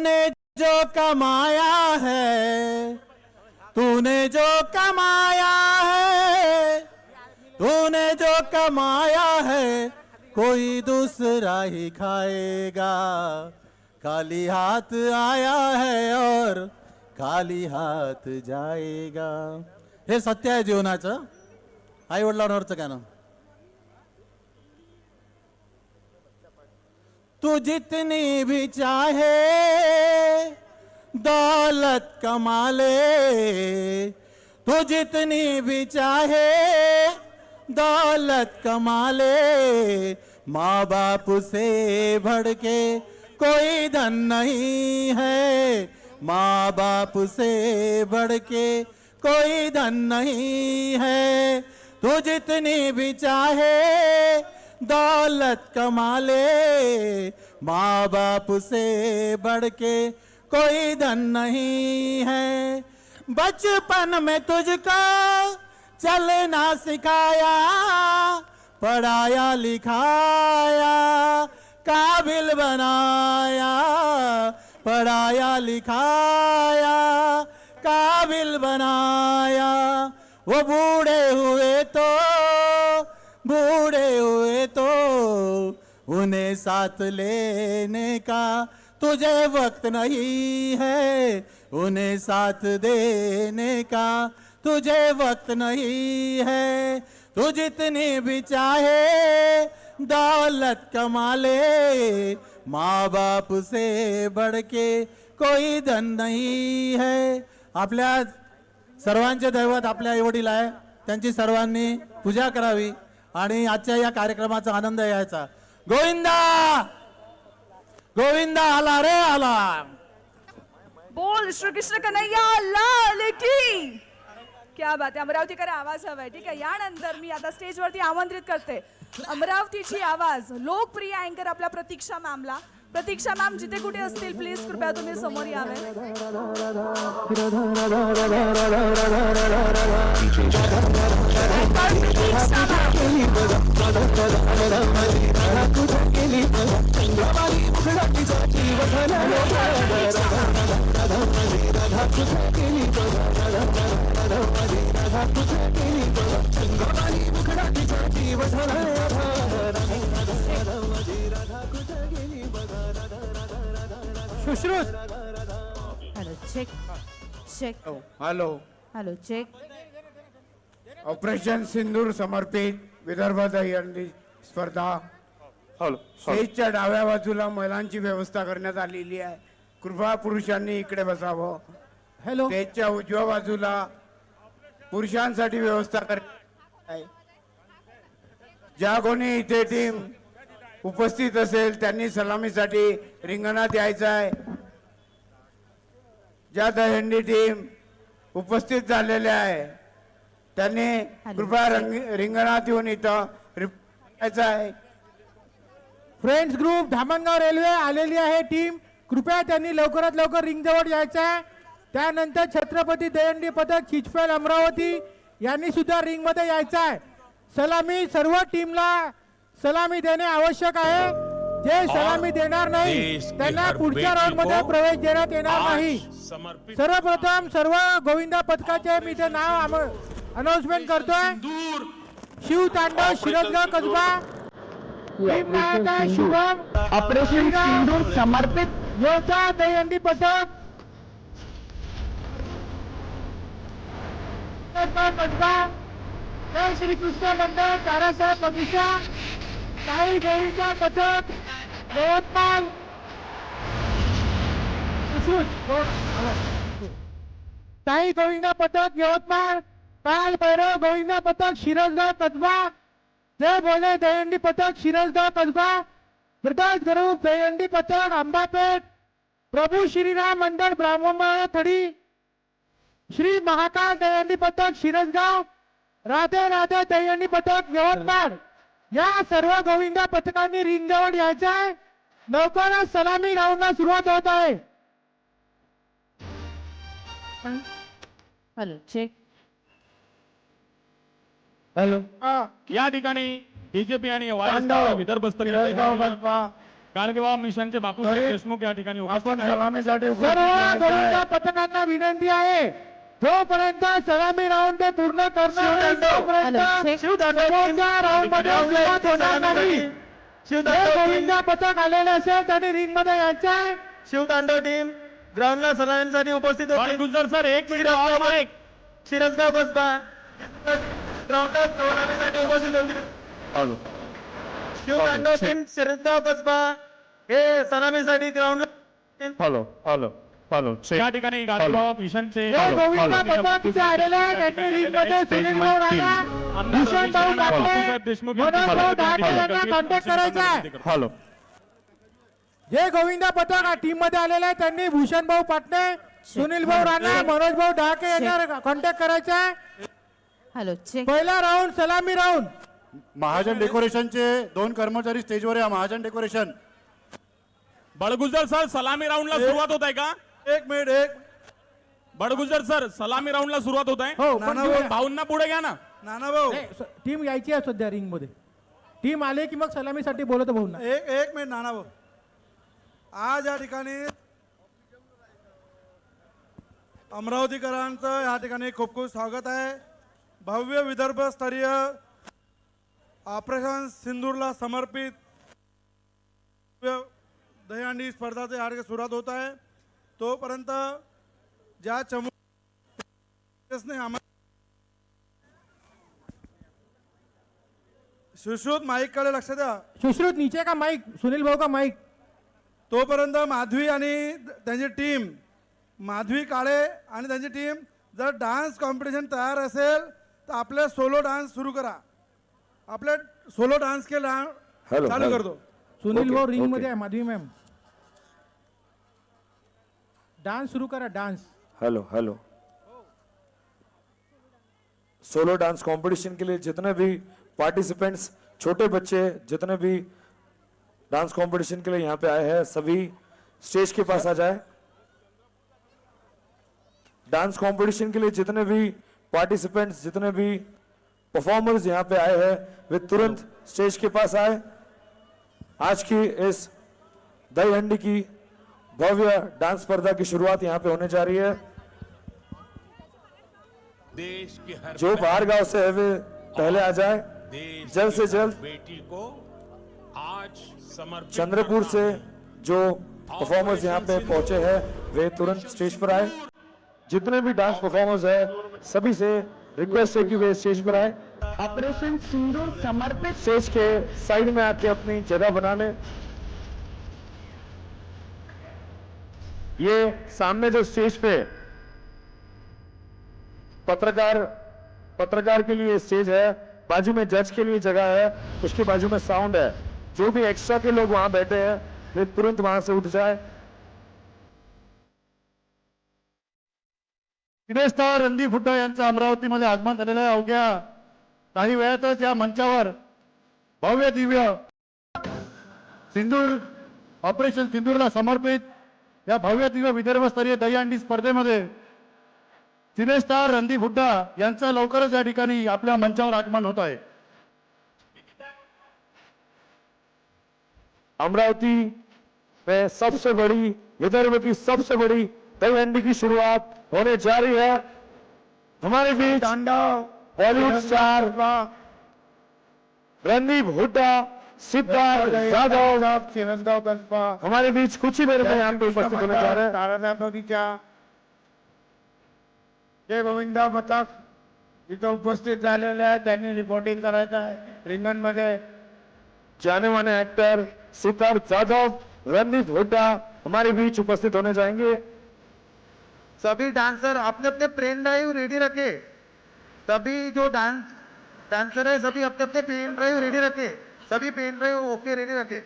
तूने जो कमाया है, तूने जो कमाया है, तूने जो कमाया है, कोई दूसरा ही खाएगा। खाली हाथ आया है और खाली हात जाएगा। हे सत्य आहे जीवनाचं आई वडिलांवरचं गाणं. तू जितनी भी चाहे, दौलत कमा ले। तू जितनी भी चाहे, दौलत कमा ले। माँ बाप से बढ़ के कोई धन नहीं है। माँ बाप से बढ़ के कोई धन नहीं है। तू जितनी भी चाहे दौलत कमा ले माँ बाप से बढ़ के कोई धन नहीं है। बचपन में तुझको चलना सिखाया, पढ़ाया, लिखाया, काबिल बनाया, पढ़ाया, लिखाया, काबिल बनाया। वो बूढ़े हुए तो बूढ़े हुए तो उन्हें साथ लेने का तुझे वक्त नहीं है। उन्हें साथ देने का तुझे वक्त नहीं है। तू जितनी भी चाहे दौलत कमा ले। माँ बाप से बढ़ के कोई धन नहीं है। आपल्या सर्वांचे दैवत आपल्या आईवडील आहे. त्यांची सर्वांनी पूजा करावी. आणि आजच्या या कार्यक्रमाचा आनंद यायचा गोविंदा! गोविंदा आला रे आला. बोल श्री कृष्ण कन्हैया लाल की क्या बात आहे अमरावतीकर आवाज हवाय ठीक आहे. यानंतर मी आता स्टेजवरती आमंत्रित करते. अमरावतीची आवाज लोकप्रिय अँकर आपल्या प्रतीक्षा मॅमला. प्रतीक्षा मॅम जिथे कुठे असतील प्लीज कृपया तुम्ही समोर यावे. Sushrut hello check check hello. Hello. Check operation Sindoor समर्पित विदर्भ दहीहंडी स्पर्धा. स्टेजच्या डाव्या बाजूला महिलांची व्यवस्था करण्यात आलेली आहे. कृपा पुरुषांनी इकडे बसावं. हॅलो. स्टेजच्या उजव्या बाजूला पुरुषांसाठी व्यवस्था करण्यात आहे. ज्या कोणी इथे टीम उपस्थित असेल त्यांनी सलामीसाठी रिंगणात यायचं आहे ज्या दहीहंडी टीम उपस्थित झालेल्या आहे त्यांनी कृपया रंग- रिंगणात येऊन इथं रिपोर्ट करायचं आहे फ्रेंड्स ग्रुप धामणगाव रेल्वे आलेली आहे टीम. कृपया त्यांनी लवकरात लवकर रिंग जवळ यायचं आहे त्यानंतर छत्रपती दयंडी पथक चिचपेल अमरावती यांनी सुद्धा रिंगमध्ये यायचं आहे सलामी सर्व टीमला सलामी देणे आवश्यक आहे. जे सलामी देणार नाही त्यांना पुढच्या राऊंडमध्ये प्रवेश देण्यात येणार नाही. सर्वप्रथम सर्व गोविंदा पथकाचे मी ते नाव अनाउन्समेंट करतोय. शिव तांडव शिरदगाव कसबा. शुभम. ऑपरेशन सिंदूर समर्पित. योद्धा दहीहंडी पथक कसबा जय श्री कृष्ण मंडळ तारासाहेब बगिचा. काही गैरीच्या पथक यवतमाळ साई गोविंदा पथक यवतमाळ काल भैरव गोविंदा पथक शिरसगाव कसबा जय बोले दहंडी पथक शिरसगाव कसबा प्रकाश गरुप दहंडी पथक आंबापेठ. प्रभू श्रीराम मंडळ ब्राह्मण थडी. श्री महाकाल दहंडी पथक शिरसगाव. राधे राधे दहंडी पथक यवतमाळ या सर्व गोविंदा पथकांनी रिंगजवळ यायचं आहे लवकरच सलामी राऊंडला सुरुवात होत आहे. Hello check hello. या ठिकाणी बीजेपी आणि तांडव. विदर्भ मिशनचे बापू. देशमुख या ठिकाणी उपस्थित सर्व. गोविंदा पथकांना विनंती आहे. जोपर्यंत सलामी राऊंड ते पूर्ण करणार नाही, तोपर्यंत हॅलो, राऊंडमध्ये गोविंदा पथक आलेले असेल त्यांनी रिंगमध्ये यायचं शिवतांडव टीम. ग्राउंडला सलामीसाठी उपस्थित होती. गुजर सर एक मिनिट शिरसगाव ग्राउंडला सलामीसाठी उपस्थित होती. शिवतांडव टीम शिरसगाव बसपा हे सलामीसाठी ग्राउंडला फॉलो फॉलो फॉलो या ठिकाणी गाडगेबाब मिशनचे जे गोविंदा पथक इथे आलेले आहे त्यांनी रिंगमध्ये सुनील भाऊ राणा भूषण भाऊ पाटले बापूसाहेब देशमुख मनोज भाऊ ढाके यांना कॉन्टॅक्ट करायचा आहे. फॉलो जे गोविंदा पथक टीममध्ये आलेले आहे त्यांनी भूषण भाऊ पाटणे सुनील भाऊ राणा मनोज भाऊ ढाके यांना कॉन्टॅक्ट करायचा आहे. हॅलो चेक पहिला राऊंड सलामी राऊंड महाजन डेकोरेशनचे दोन कर्मचारी स्टेजवर या. महाजन डेकोरेशन. बडगुजर सर सलामी राऊंडला सुरुवात होत आहे का? एक मिनिट एक बडगुजर सर सलामी राऊंडला सुरुवात होत आहे. हो पण घेऊया. भाऊंना पुढे घ्या ना. नाना भाऊ. नाही, स- टीम यायची आहे सध्या रिंगमध्ये टीम आले की मग सलामीसाठी बोलत भाऊ एक एक मिनिट नाना भाऊ. आज या ठिकाणी अमरावतीकरांचं या ठिकाणी खूप खूप स्वागत आहे. भव्य विदर्भ स्तरीय ऑपरेशन सिंदूरला समर्पित भव्य दहीहंडी स्पर्धाचे या ठिकाणी सुरुवात होत आहे. तोपर्यंत ज्या चमू आम्हाला सुश्रुत माईककडे लक्ष द्या. सुश्रुत नीचे का माईक? सुनील भाऊ का माईक? तोपर्यंत माधवी आणि त्यांची टीम माधवी काळे आणि त्यांची टीम जर डान्स कॉम्पिटिशन तयार असेल तर आपले सोलो डान्स सुरू करा. आपले सोलो डान्स के ला- चालू करतो. सुनील भाऊ रिंगमध्ये आहे माधवी मॅम. डान्स सुरू करा dance hello hello solo dance competition के लिए जितने भी पार्टिसिपेंट्स छोटे बच्चे, जितने भी डांस कंपटीशन के लिए यहाँ पे आए हैं, सभी स्टेज के पास आ जाए। डांस कंपटीशन के लिए जितने भी पार्टिसिपेंट्स जितने भी परफॉर्मर्स यहाँ पे आए हैं, वे तुरंत स्टेज के पास आए। आज की इस दही हंडी की भव्य डांस स्पर्धा की शुरुआत यहाँ पे होने जा रही है। देश की हर जो बाहर गाँव से है वे पहले आ जाए। जल्द से जल्द बेटी को आज समर्पित चंद्रपुर से जो परफॉर्मर्स यहाँ पे पहुँचे हैं वे तुरंत स्टेज पर आए। जितने भी डांस परफॉर्मर्स हैं सभी से रिक्वेस्ट है कि वे स्टेज पर आए। ऑपरेशन सिंदूर समर्पित। स्टेज के साइड में आके अपनी जगह बना ये सामने जो स्टेज पे पत्रकार पत्रकार के लिए स्टेज है बाजू में जज के लिए जगह है उसके बाजू में साउंड है। जो भी एक्स्ट्रा के लोग वहां बैठे हैं वे तुरंत वहां से उठ जाए। सिनेस्टार रणदीप हुड्डा यांचं अमरावतीमध्ये आगमन झालेलं आहे अवघ्या काही वेळातच या मंचावर भव्य दिव्य सिंदूर ऑपरेशन सिंदूरला समर्पित या भव्य दिव्य विदर्भस्तरीय दहीहंडी स्पर्धेमध्ये सिनेस्टार रणदीप हुड्डा यांचं लवकरच या ठिकाणी आपल्या मंचावर आगमन होत आहे. अमरावती में सबसे बड़ी विदर्भ की सबसे बड़ी दहीहंडी की शुरुआत होने जा रही है। हमारे बीच बॉलीवुड स्टार रणदीप हुड्डा सिद्धार्थ हमारे बीच कुछ ही देर में यहाँ पे उपस्थित होने जा रहे हैं। तारानगरीच्या जे गोविंदा पथक इथं उपस्थित झालेले आहे त्यांनी रिपोर्टिंग करायचं आहे रिंगणमध्ये जाने माने एक्टर सिद्धार्थ यादव रणदीप हुड्डा हमारे बीच उपस्थित होने जाएँगे। सभी डांसर अपने अपने पेन ड्राइव रेडी रखे। सभी जो डांस डांसर है सभी अपने अपने पेन ड्राइव रेडी रखे। सभी पेन ड्राइव ओके रेडी रखे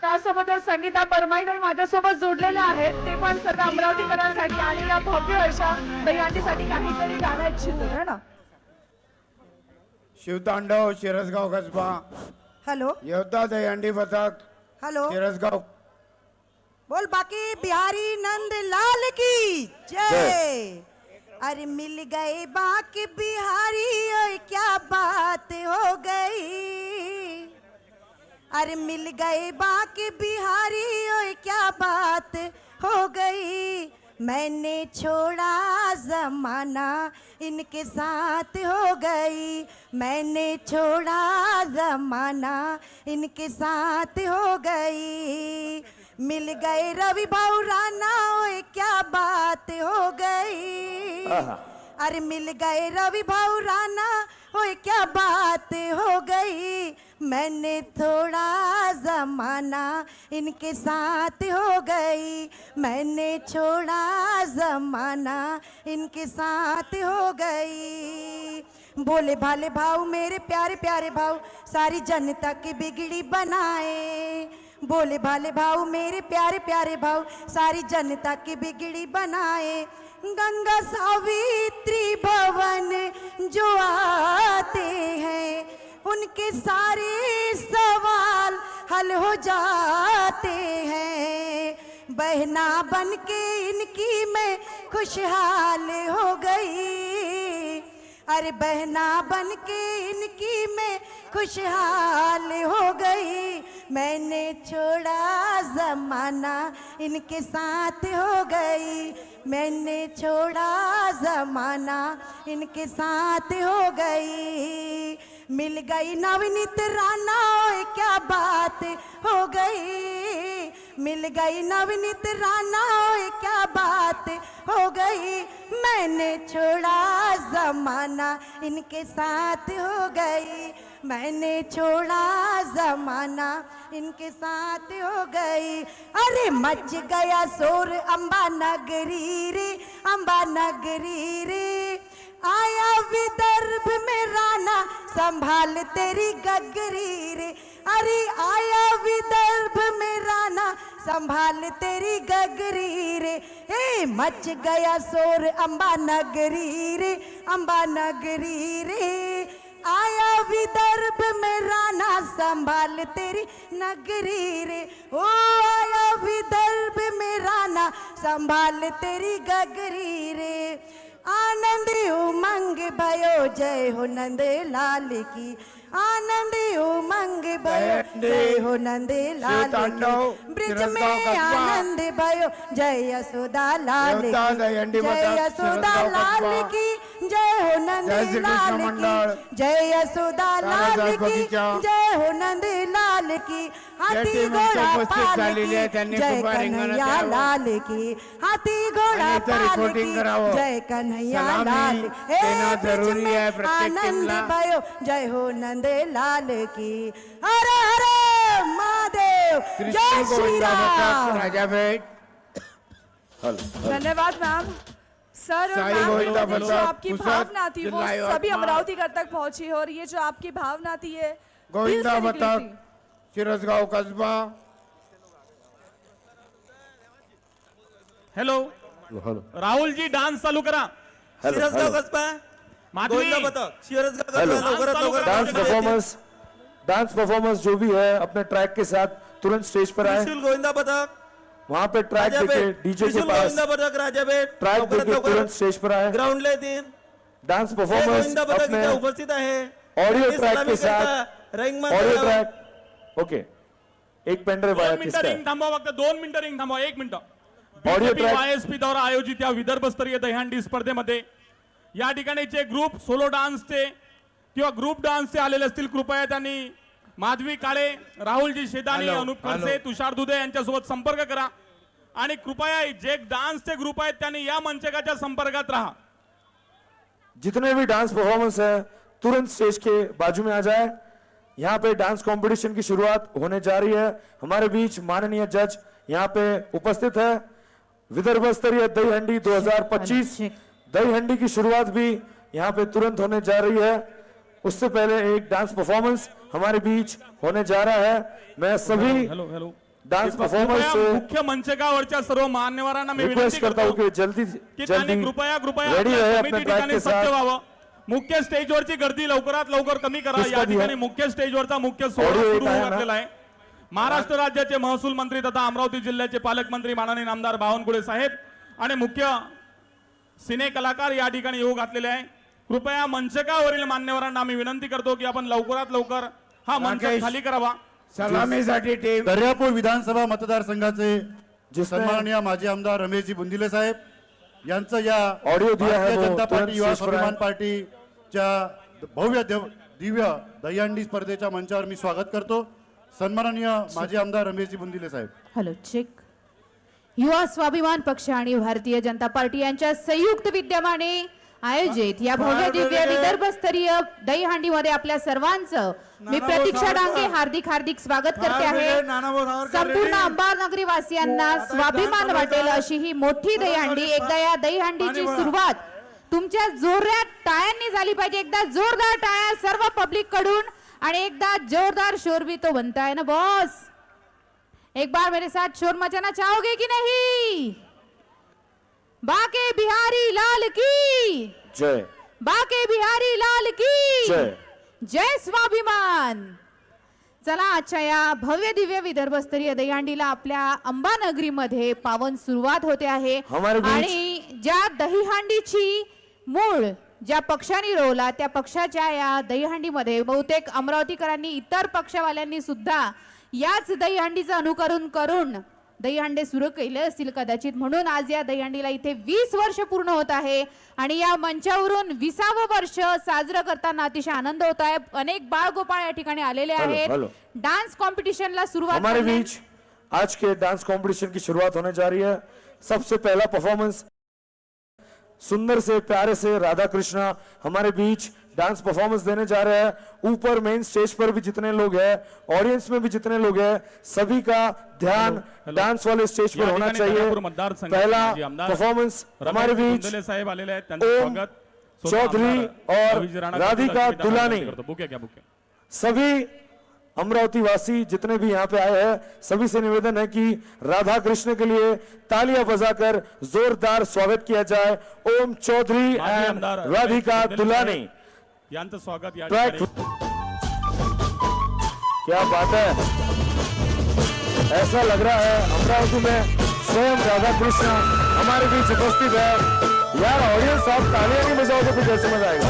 त्यासोबतच संगीता परमाईकर माझ्यासोबत जोडलेले आहेत ते पण सर्व अमरावतीकरांसाठी आणि या भव्य अशा काहीतरी गाणं इच्छितो है ना? शिवतांडव शिरसगाव कसबा. हेलो. योद्धा दहीहंडी पथक. हेलो. शिरसगाव. बोल बाकी बिहारी नंद लाल की जय. अरे मिल गए बाकी बिहारी ओए क्या बात हो गई। अरे मिल गए बाकी बिहारी ओए क्या बात हो गई। मैंने छोड़ा जमाना इनके साथ हो गई। मैंने छोड़ा जमाना इनके साथ हो गई। मिल गए रवि भाऊ राणा ओए क्या बात हो गई? अरे मिल गए रवि भाऊ राणा ओए क्या बात हो गई? मैंने थोड़ा जमाना इनके साथ हो गई। मैंने छोड़ा जमाना इनके साथ हो गई। भोले भाले भाऊ मेरे प्यारे प्यारे भाऊ सारी जनता की बिगड़ी बनाए। भोले भाले भाव मेरे प्यारे प्यारे भाव सारी जनता की बिगड़ी बनाए। गंगा सावित्री भवन जो आते हैं, उनके सारे सवाल हल हो जाते हैं। बहना बन के इनकी मैं खुशहाल हो गई। अरे बहना बन के इनकी मैं खुशहाल हो गई। मैंने छोड़ा जमाना, इनके साथ हो गई। मैंने छोड़ा जमाना, इनके साथ हो गई। मिल गई नवनीत राना ओए क्या बात हो गई। मिल गई नवनीत राना ओए क्या बात हो गई। मैंने छोड़ा जमाना, इनके साथ हो गई। मैंने छोड़ा जमाना, इनके साथ हो गई। अरे मच गया शोर अम्बा नगरी रे अम्बा नगरी रे। आया विदर्भ में राना संभाल तेरी गगरी रे। अरे आया विदर्भ में राना संभाल तेरी गगरी रे। ए मच गया शोर अम्बा नगरी रे अम्बा नगरी रे। विदर्भ में राना संभाल तेरी नगरी रे। ओ आया विदर्भ में राना संभाल तेरी गगरी रे। आनंद उमंग भयो जय हो नंद लाल की। आनंद उमंग भयो जय हो नंद लाल की ब्रिज में. आनंद भयो जय यशोदा लाल की। जय यशोदा लाल. की। जय हो नंद जय लाल. की। जय यशोदा लाल की। जय हो नंद लाल की हाथी घोडा पाल की। जय कन्हैया लाल की। हाथी घोडा पाल की। जय कन्हैया लाल हे जरुरी प्रत्येक आनंद. भयो जय हो नंद लाल की। हर हर महादेव। जय श्री राम। धन्यवाद मैम। सर और मैम, गोविंदा जो आपकी भावना थी वो सभी अमरावती घर तक पहुँची है और ये जो आपकी भावना थी ये गोविंदा थी। शिरसगाव कसबा। हॅलो राहुल जी डान्स चालू करा। Madhavi. Dance performance dance performance जो भी है अपने ट्रैक के साथ तुरंत स्टेज पर आए। गोविंदा पथक वहाँ पे ट्रैक देके डीजे के पास ट्रैक देके तुरंत स्टेज पर आए। ग्राउंडला येतील डांस परफॉर्मेंस अपने उपस्थित आहे ऑडियो ट्रैक के साथ ऑडियो ट्रैक ओके एक पेनड्राइव आया दोन मिनिटं किसका? रिंग थांबवा फक्त दोन मिनिटं रिंग थांबवा एक मिनिट। Audio track. वायएसपी द्वारा आयोजित या विदर्भस्तरीय दहीहंडी स्पर्धेमध्ये या ठिकाणी जे ग्रुप सोलो डान्सचे किंवा ग्रुप डान्सचे आलेले असतील कृपया त्यांनी माधवी काळे राहुलजी शेदानी अनुप खडसे. तुषार दुधे यांच्यासोबत संपर्क करा. आणि कृपया जे डान्सचे ग्रुप आहेत त्यांनी या मंचकाच्या संपर्कात राहा. जितने भी डांस परफॉर्मेंस है तुरंत स्टेज के बाजू में आ जाए। यहाँ पे डांस कंपटीशन की शुरुआत होने जा रही है। हमारे बीच माननीय जज यहाँ पे उपस्थित है। विदर्भ स्तरीय दही हंडी 2025 दही हंडी की शुरुआत भी यहाँ पे तुरंत होने जा रही है। उससे पहले एक डांस परफॉर्मेंस हमारे बीच होने जा रहा है। मैं सभी हॅलो हॅलो डांस कृपया परफॉर्मेंस से मुख्य मंचकावरच्या सर्व मान्यवरांना मी विनंती करता हूँ कि जल्दी जल्दी कृपया कृपया रेडी आपल्या ठिकाणी के सत्य साथ. व्हावं. मुख्य स्टेजवरची गर्दी लवकरात लवकर कमी करा. या? ठिकाणी मुख्य स्टेजवरचा मुख्य सोहळा सुरू? घातलेला आहे महाराष्ट्र राज्याचे महसूल मंत्री तथा अमरावती जिल्ह्याचे पालकमंत्री माननीय नामदार बावनकुळे साहेब आणि मुख्य सिने कलाकार या ठिकाणी येऊ घातलेले आहे. कृपया मंचकावरील मान्यवरांना आम्ही विनंती करतो की आपण लवकरात लवकर हा मंच राकेश. खाली करावा सलामीसाठी टीम दर्यापूर विधानसभा मतदारसंघाचे जिसने सन्माननीय माजी आमदार रमेशजी बुंदिले साहेब यांचं या ऑडिओ दिया है भारतीय वो जनता तुरंत पार्टी युवा स्वाभिमान. पार्टीच्या भव्य देव- दिव्य दहीहंडी स्पर्धेच्या मंचावर मी स्वागत करतो सन्माननीय माजी आमदार रमेशजी बुंदिले साहेब हॅलो चेक युवा स्वाभिमान पक्ष आणि भारतीय जनता पार्टी यांच्या संयुक्त विद्यमाने आयोजित या भव्य दिव्य विदर्भ स्तरीय दहीहंडीमध्ये आपल्या सर्वांचं मी प्रतीक्षा. डांगे हार्दिक हार्दिक स्वागत करते आहे संपूर्ण. अंबानगरी वासियांना एक स्वाभिमान वाटेल. अशी ही मोठी दहीहंडी. एकदा या दहीहंडीची. सुरुवात तुमच्या जोरदार टाळ्यांनी झाली पाहिजे एकदा जोरदार टाळ्या सर्व पब्लिककडून आणि एकदा जोरदार शोर भी तो बनता है ना बॉस एक बार मेरे साथ शोर मचाना चाहोगे कि नहीं बाके बिहारी लाल की जय। बाके बिहारी लाल की। जय। जय स्वाभिमान। चला आजच्या या भव्य दिव्य विदर्भ स्तरीय दहीहंडीला आपल्या अंबानगरीमध्ये पावन सुरुवात होते आहे. हमारे बीच- आणि ज्या दहीहंडीची मूळ ज्या पक्षांनी रोवला त्या पक्षाच्या या दहीहंडीमध्ये बहुतेक अमरावतीकरांनी इतर पक्षवाल्यांनी सुद्धा याच दहीहंडीचं अनुकरण करून दहीहंडे सुरू केले असतील कदाचित. म्हणून आज या दहीहंडीला इथे वीस वर्ष पूर्ण होत आहे. आणि या मंचावरून विसावं वर्ष साजरं करताना अतिशय आनंद होत आहे. अनेक बाळगोपाळ या ठिकाणी आलेले आहेत. डान्स कॉम्पिटिशनला सुरुवात हमारे बीच आज के डांस कंपटीशन की शुरुआत होने जा रही है। सबसे पहला परफॉर्मेंस सुंदर से प्यारे से राधा कृष्णा हमारे बीच डांस परफॉर्मेंस देने जा रहे हैं। ऊपर मेन स्टेज पर भी जितने लोग हैं ऑडियंस में भी जितने लोग हैं सभी का ध्यान डांस वाले स्टेज पर होना चाहिए। पहला परफॉर्मेंस हमारे बीच साहेब आलेले आहेत स्वागत। चौधरी और राधिका दुलानी. सभी अमरावती वासी जितने भी यहाँ पे आए हैं सभी से निवेदन है कि राधा कृष्ण के लिए तालियाँ बजाकर जोरदार स्वागत किया जाए। ओम चौधरी एंड राधिका दुलानी। यांचं स्वागत या क्या बात है? ऐसा लग रहा है अमरावती में स्वयं राधा कृष्ण हमारे बीच उपस्थित है। यार ऑडियंस आप तालियाँ नहीं बजाओगे तो कैसे मज़ा आएगा!